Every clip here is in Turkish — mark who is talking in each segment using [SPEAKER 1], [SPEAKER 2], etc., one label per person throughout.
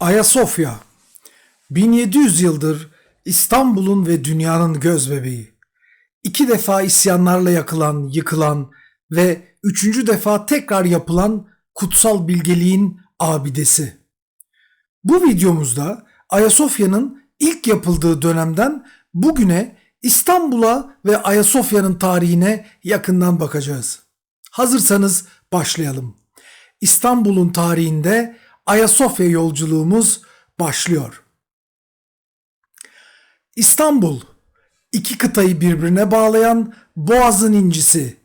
[SPEAKER 1] Ayasofya 1700 yıldır İstanbul'un ve dünyanın gözbebeği. İki defa isyanlarla yakılan, yıkılan ve üçüncü defa tekrar yapılan kutsal bilgeliğin abidesi. Bu videomuzda Ayasofya'nın ilk yapıldığı dönemden bugüne İstanbul'a ve Ayasofya'nın tarihine yakından bakacağız. Hazırsanız başlayalım. İstanbul'un tarihinde Ayasofya yolculuğumuz başlıyor. İstanbul, iki kıtayı birbirine bağlayan Boğaz'ın incisi,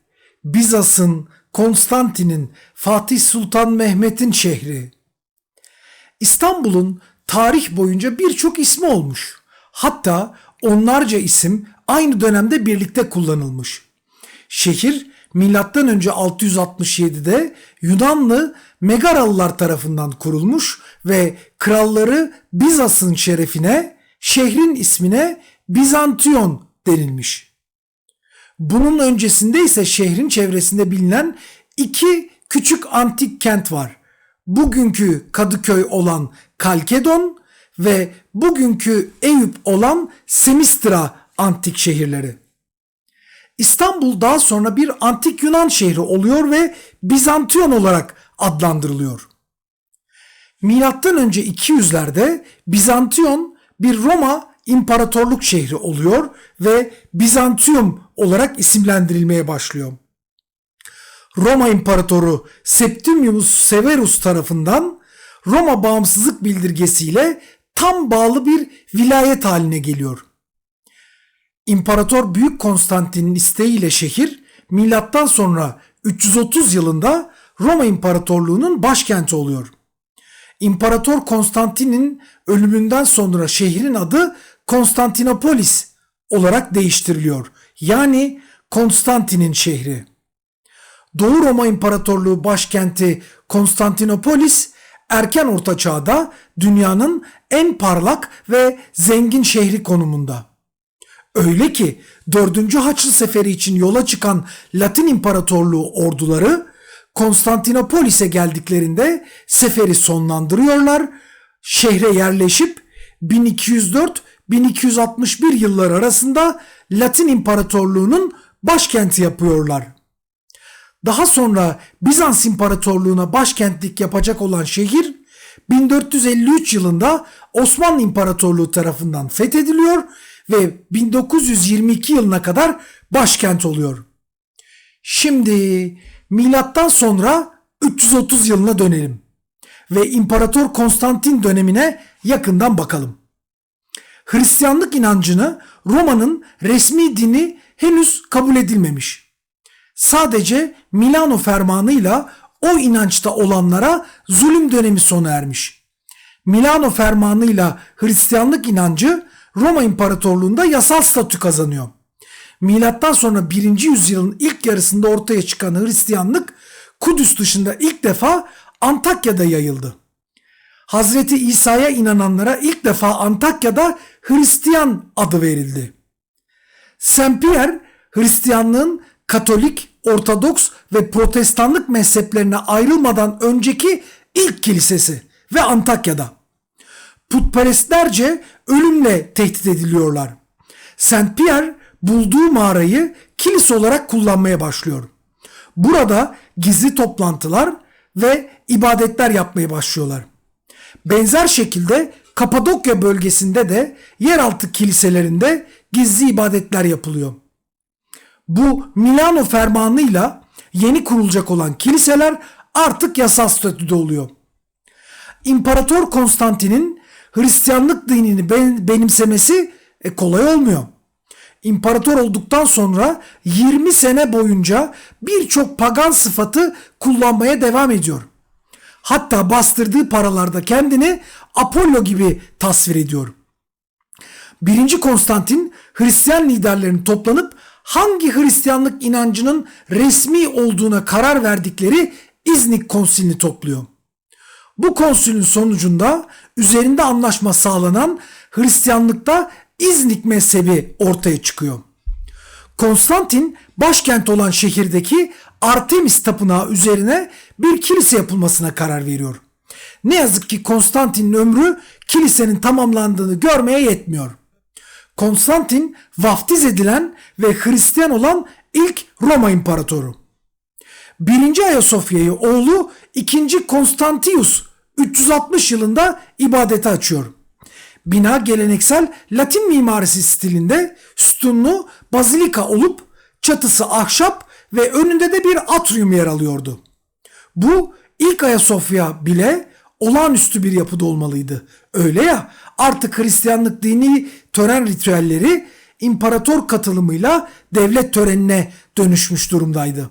[SPEAKER 1] Bizans'ın, Konstantin'in, Fatih Sultan Mehmet'in şehri. İstanbul'un tarih boyunca birçok ismi olmuş. Hatta onlarca isim aynı dönemde birlikte kullanılmış. Şehir milattan önce 667'de Yunanlı Megaralılar tarafından kurulmuş ve kralları Bizans'ın şerefine şehrin ismine Bizantiyon denilmiş. Bunun öncesinde ise şehrin çevresinde bilinen iki küçük antik kent var. Bugünkü Kadıköy olan Kalkedon ve bugünkü Eyüp olan Semistra antik şehirleri. İstanbul daha sonra bir antik Yunan şehri oluyor ve Bizantiyon olarak adlandırılıyor. Milattan önce 200'lerde Bizantiyon bir Roma imparatorluk şehri oluyor ve Bizantium olarak isimlendirilmeye başlıyor. Roma İmparatoru Septimius Severus tarafından Roma bağımsızlık bildirgesiyle tam bağlı bir vilayet haline geliyor. İmparator Büyük Konstantin'in isteğiyle şehir milattan sonra 330 yılında Roma İmparatorluğu'nun başkenti oluyor. İmparator Konstantin'in ölümünden sonra şehrin adı Konstantinopolis olarak değiştiriliyor. Yani Konstantin'in şehri. Doğu Roma İmparatorluğu başkenti Konstantinopolis erken orta çağda dünyanın en parlak ve zengin şehri konumunda. Öyle ki 4. Haçlı Seferi için yola çıkan Latin İmparatorluğu orduları Konstantinopolis'e geldiklerinde seferi sonlandırıyorlar, şehre yerleşip 1204-1261 yıllar arasında Latin İmparatorluğu'nun başkenti yapıyorlar. Daha sonra Bizans İmparatorluğu'na başkentlik yapacak olan şehir 1453 yılında Osmanlı İmparatorluğu tarafından fethediliyor ve 1922 yılına kadar başkent oluyor. Şimdi milattan sonra 330 yılına dönelim ve İmparator Konstantin dönemine yakından bakalım. Hristiyanlık inancını Roma'nın resmi dini henüz kabul edilmemiş. Sadece Milano fermanıyla o inançta olanlara zulüm dönemi sona ermiş. Milano fermanıyla Hristiyanlık inancı Roma İmparatorluğu'nda yasal statü kazanıyor. Milattan sonra 1. yüzyılın ilk yarısında ortaya çıkan Hristiyanlık Kudüs dışında ilk defa Antakya'da yayıldı. Hazreti İsa'ya inananlara ilk defa Antakya'da Hristiyan adı verildi. Saint Pierre Hristiyanlığın Katolik, Ortodoks ve Protestanlık mezheplerine ayrılmadan önceki ilk kilisesi ve Antakya'da. Putperestlerce ölümle tehdit ediliyorlar. Saint Pierre bulduğu mağarayı kilise olarak kullanmaya başlıyor. Burada gizli toplantılar ve ibadetler yapmaya başlıyorlar. Benzer şekilde Kapadokya bölgesinde de yeraltı kiliselerinde gizli ibadetler yapılıyor. Bu Milano fermanıyla yeni kurulacak olan kiliseler artık yasal statüde oluyor. İmparator Konstantin'in Hristiyanlık dinini benimsemesi e, kolay olmuyor. İmparator olduktan sonra 20 sene boyunca birçok pagan sıfatı kullanmaya devam ediyor. Hatta bastırdığı paralarda kendini Apollo gibi tasvir ediyor. Birinci Konstantin Hristiyan liderlerin toplanıp hangi Hristiyanlık inancının resmi olduğuna karar verdikleri İznik konsilini topluyor. Bu konsülün sonucunda üzerinde anlaşma sağlanan Hristiyanlıkta İznik mezhebi ortaya çıkıyor. Konstantin başkent olan şehirdeki Artemis tapınağı üzerine bir kilise yapılmasına karar veriyor. Ne yazık ki Konstantin'in ömrü kilisenin tamamlandığını görmeye yetmiyor. Konstantin vaftiz edilen ve Hristiyan olan ilk Roma imparatoru. 1. Ayasofya'yı oğlu 2. Konstantius 360 yılında ibadete açıyor. Bina geleneksel Latin mimarisi stilinde sütunlu bazilika olup çatısı ahşap ve önünde de bir atrium yer alıyordu. Bu ilk Ayasofya bile olağanüstü bir yapıda olmalıydı. Öyle ya artık Hristiyanlık dini tören ritüelleri imparator katılımıyla devlet törenine dönüşmüş durumdaydı.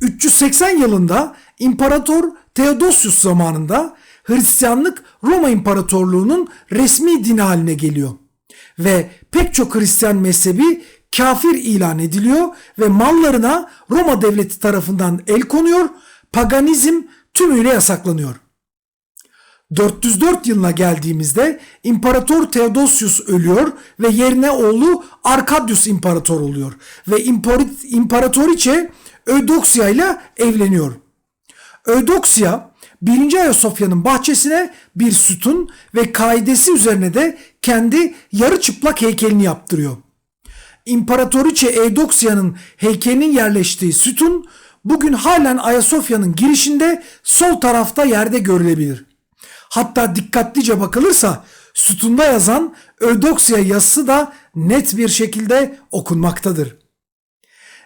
[SPEAKER 1] 380 yılında İmparator Theodosius zamanında Hristiyanlık Roma İmparatorluğu'nun resmi dini haline geliyor. Ve pek çok Hristiyan mezhebi kafir ilan ediliyor ve mallarına Roma devleti tarafından el konuyor, paganizm tümüyle yasaklanıyor. 404 yılına geldiğimizde İmparator Theodosius ölüyor ve yerine oğlu Arkadius imparator oluyor ve İmparatoriçe Ödoksya ile evleniyor. Ödoksya 1. Ayasofya'nın bahçesine bir sütun ve kaidesi üzerine de kendi yarı çıplak heykelini yaptırıyor. İmparatoriçe Eudoksia'nın heykelinin yerleştiği sütun bugün halen Ayasofya'nın girişinde sol tarafta yerde görülebilir. Hatta dikkatlice bakılırsa sütunda yazan Ödoksya yazısı da net bir şekilde okunmaktadır.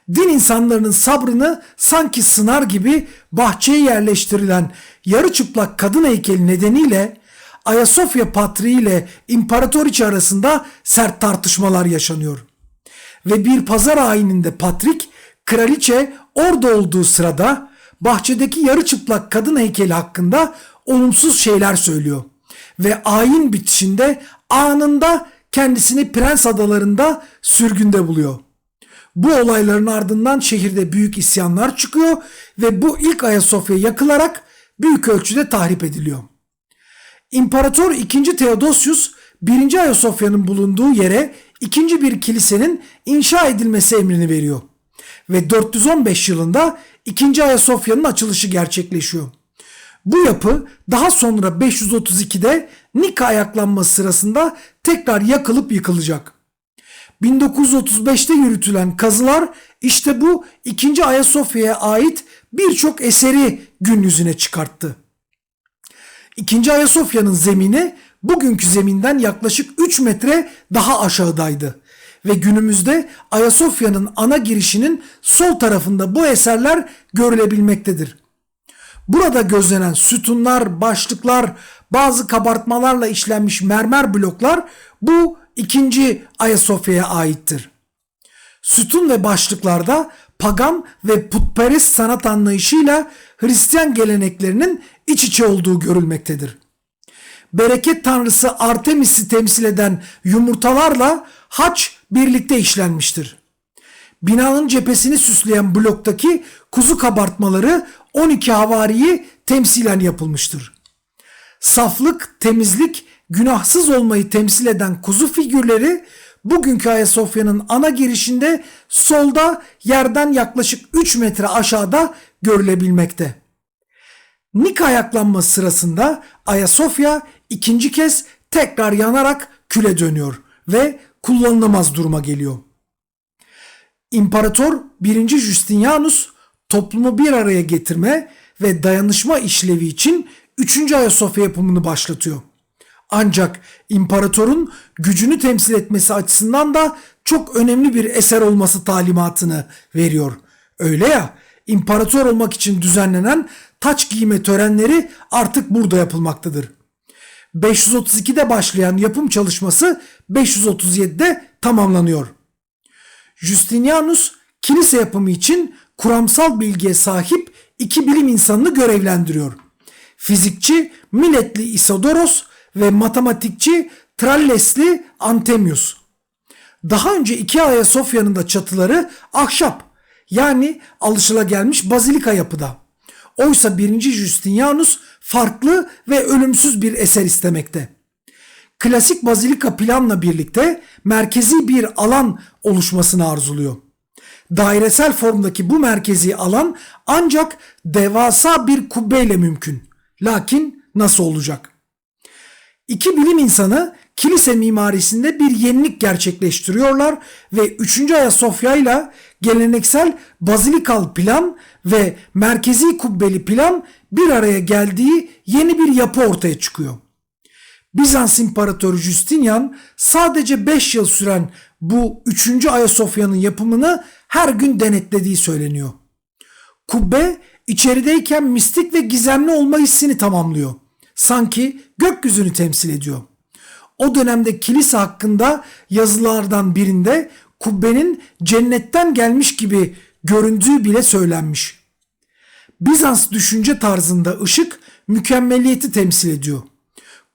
[SPEAKER 1] Din insanlarının sabrını sanki sınar gibi bahçeye yerleştirilen yarı çıplak kadın heykeli nedeniyle Ayasofya Patriği ile İmparatoriçe arasında sert tartışmalar yaşanıyor. Ve bir pazar ayininde Patrik, kraliçe orada olduğu sırada bahçedeki yarı çıplak kadın heykeli hakkında olumsuz şeyler söylüyor. Ve ayin bitişinde anında kendisini Prens Adalarında sürgünde buluyor. Bu olayların ardından şehirde büyük isyanlar çıkıyor ve bu ilk Ayasofya yakılarak büyük ölçüde tahrip ediliyor. İmparator 2. Theodosius 1. Ayasofya'nın bulunduğu yere ikinci bir kilisenin inşa edilmesi emrini veriyor. Ve 415 yılında 2. Ayasofya'nın açılışı gerçekleşiyor. Bu yapı daha sonra 532'de Nika ayaklanması sırasında tekrar yakılıp yıkılacak. 1935'te yürütülen kazılar işte bu 2. Ayasofya'ya ait birçok eseri gün yüzüne çıkarttı. 2. Ayasofya'nın zemini bugünkü zeminden yaklaşık 3 metre daha aşağıdaydı ve günümüzde Ayasofya'nın ana girişinin sol tarafında bu eserler görülebilmektedir. Burada gözlenen sütunlar, başlıklar, bazı kabartmalarla işlenmiş mermer bloklar bu ikinci Ayasofya'ya aittir. Sütun ve başlıklarda pagan ve putperest sanat anlayışıyla Hristiyan geleneklerinin iç içe olduğu görülmektedir. Bereket tanrısı Artemis'i temsil eden yumurtalarla haç birlikte işlenmiştir. Binanın cephesini süsleyen bloktaki kuzu kabartmaları 12 havariyi temsilen yapılmıştır. Saflık, temizlik, günahsız olmayı temsil eden kuzu figürleri bugünkü Ayasofya'nın ana girişinde solda yerden yaklaşık 3 metre aşağıda görülebilmekte. Nika ayaklanması sırasında Ayasofya ikinci kez tekrar yanarak küle dönüyor ve kullanılamaz duruma geliyor. İmparator 1. Justinianus toplumu bir araya getirme ve dayanışma işlevi için 3. Ayasofya yapımını başlatıyor. Ancak imparatorun gücünü temsil etmesi açısından da çok önemli bir eser olması talimatını veriyor. Öyle ya imparator olmak için düzenlenen taç giyme törenleri artık burada yapılmaktadır. 532'de başlayan yapım çalışması 537'de tamamlanıyor. Justinianus kilise yapımı için kuramsal bilgiye sahip iki bilim insanını görevlendiriyor. Fizikçi Miletli Isodoros ve matematikçi Trallesli Antemius. Daha önce iki Ayasofya'nın da çatıları ahşap yani alışılagelmiş bazilika yapıda. Oysa 1. Justinianus farklı ve ölümsüz bir eser istemekte. Klasik bazilika planla birlikte merkezi bir alan oluşmasını arzuluyor. Dairesel formdaki bu merkezi alan ancak devasa bir kubbeyle mümkün. Lakin nasıl olacak? İki bilim insanı kilise mimarisinde bir yenilik gerçekleştiriyorlar ve 3. Ayasofya ile geleneksel bazilikal plan ve merkezi kubbeli plan bir araya geldiği yeni bir yapı ortaya çıkıyor. Bizans İmparatoru Justinian sadece 5 yıl süren bu 3. Ayasofya'nın yapımını her gün denetlediği söyleniyor. Kubbe içerideyken mistik ve gizemli olma hissini tamamlıyor. Sanki gökyüzünü temsil ediyor. O dönemde kilise hakkında yazılardan birinde kubbenin cennetten gelmiş gibi göründüğü bile söylenmiş. Bizans düşünce tarzında ışık mükemmeliyeti temsil ediyor.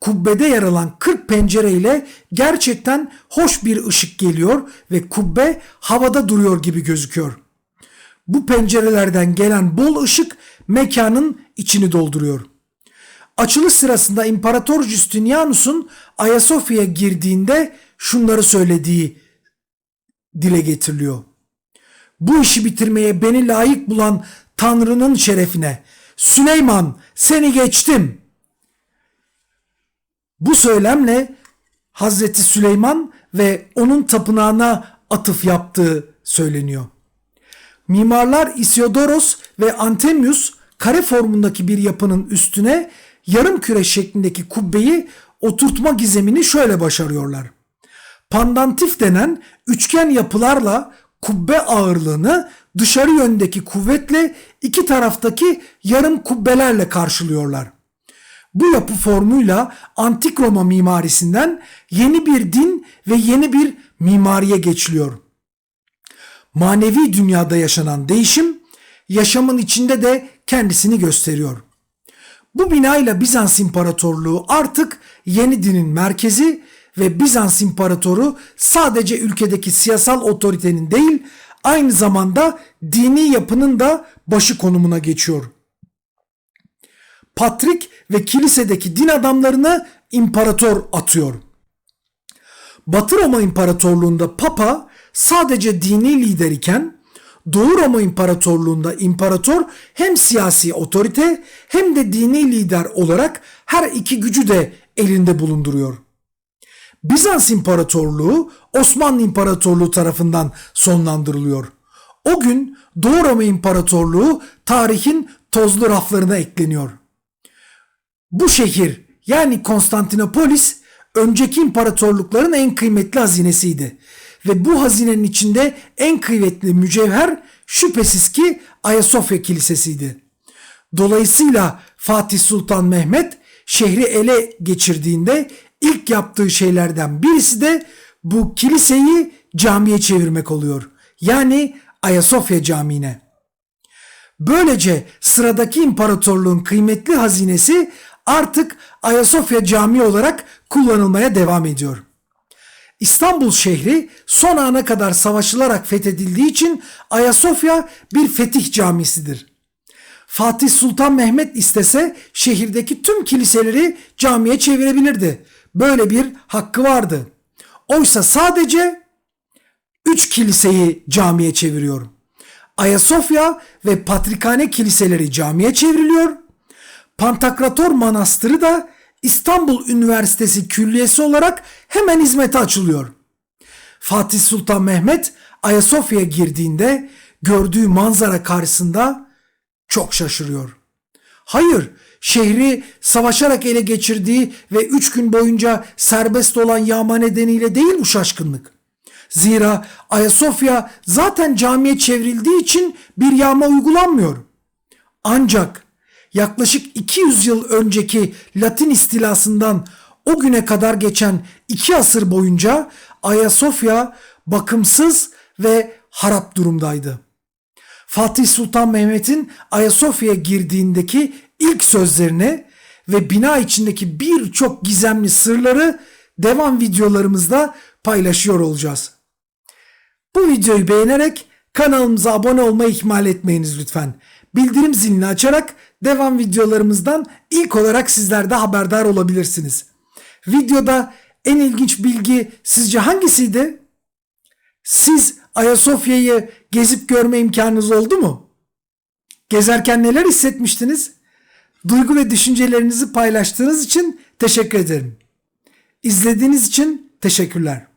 [SPEAKER 1] Kubbede yer alan 40 pencere ile gerçekten hoş bir ışık geliyor ve kubbe havada duruyor gibi gözüküyor. Bu pencerelerden gelen bol ışık mekanın içini dolduruyor. Açılış sırasında İmparator Justinianus'un Ayasofya'ya girdiğinde şunları söylediği dile getiriliyor. Bu işi bitirmeye beni layık bulan Tanrı'nın şerefine Süleyman seni geçtim. Bu söylemle Hazreti Süleyman ve onun tapınağına atıf yaptığı söyleniyor. Mimarlar Isiodoros ve Antemius kare formundaki bir yapının üstüne yarım küre şeklindeki kubbeyi oturtma gizemini şöyle başarıyorlar. Pandantif denen üçgen yapılarla kubbe ağırlığını dışarı yöndeki kuvvetle iki taraftaki yarım kubbelerle karşılıyorlar. Bu yapı formuyla antik Roma mimarisinden yeni bir din ve yeni bir mimariye geçiliyor. Manevi dünyada yaşanan değişim yaşamın içinde de kendisini gösteriyor. Bu binayla Bizans İmparatorluğu artık yeni dinin merkezi ve Bizans İmparatoru sadece ülkedeki siyasal otoritenin değil aynı zamanda dini yapının da başı konumuna geçiyor. Patrik ve kilisedeki din adamlarını imparator atıyor. Batı Roma İmparatorluğu'nda Papa sadece dini lider iken Doğu Roma İmparatorluğu'nda imparator hem siyasi otorite hem de dini lider olarak her iki gücü de elinde bulunduruyor. Bizans İmparatorluğu Osmanlı İmparatorluğu tarafından sonlandırılıyor. O gün Doğu Roma İmparatorluğu tarihin tozlu raflarına ekleniyor. Bu şehir yani Konstantinopolis önceki imparatorlukların en kıymetli hazinesiydi. Ve bu hazinenin içinde en kıymetli mücevher şüphesiz ki Ayasofya Kilisesi'ydi. Dolayısıyla Fatih Sultan Mehmet şehri ele geçirdiğinde ilk yaptığı şeylerden birisi de bu kiliseyi camiye çevirmek oluyor. Yani Ayasofya Camii'ne. Böylece sıradaki imparatorluğun kıymetli hazinesi artık Ayasofya Camii olarak kullanılmaya devam ediyor. İstanbul şehri son ana kadar savaşılarak fethedildiği için Ayasofya bir fetih camisidir. Fatih Sultan Mehmet istese şehirdeki tüm kiliseleri camiye çevirebilirdi. Böyle bir hakkı vardı. Oysa sadece 3 kiliseyi camiye çeviriyor. Ayasofya ve Patrikhane kiliseleri camiye çevriliyor. Pantakrator Manastırı da İstanbul Üniversitesi Külliyesi olarak hemen hizmete açılıyor. Fatih Sultan Mehmet Ayasofya'ya girdiğinde gördüğü manzara karşısında çok şaşırıyor. Hayır, şehri savaşarak ele geçirdiği ve üç gün boyunca serbest olan yağma nedeniyle değil bu şaşkınlık. Zira Ayasofya zaten camiye çevrildiği için bir yağma uygulanmıyor. Ancak yaklaşık 200 yıl önceki Latin istilasından o güne kadar geçen iki asır boyunca Ayasofya bakımsız ve harap durumdaydı. Fatih Sultan Mehmet'in Ayasofya'ya girdiğindeki ilk sözlerini ve bina içindeki birçok gizemli sırları devam videolarımızda paylaşıyor olacağız. Bu videoyu beğenerek kanalımıza abone olmayı ihmal etmeyiniz lütfen. Bildirim zilini açarak devam videolarımızdan ilk olarak sizler de haberdar olabilirsiniz. Videoda en ilginç bilgi sizce hangisiydi? Siz Ayasofya'yı gezip görme imkanınız oldu mu? Gezerken neler hissetmiştiniz? Duygu ve düşüncelerinizi paylaştığınız için teşekkür ederim. İzlediğiniz için teşekkürler.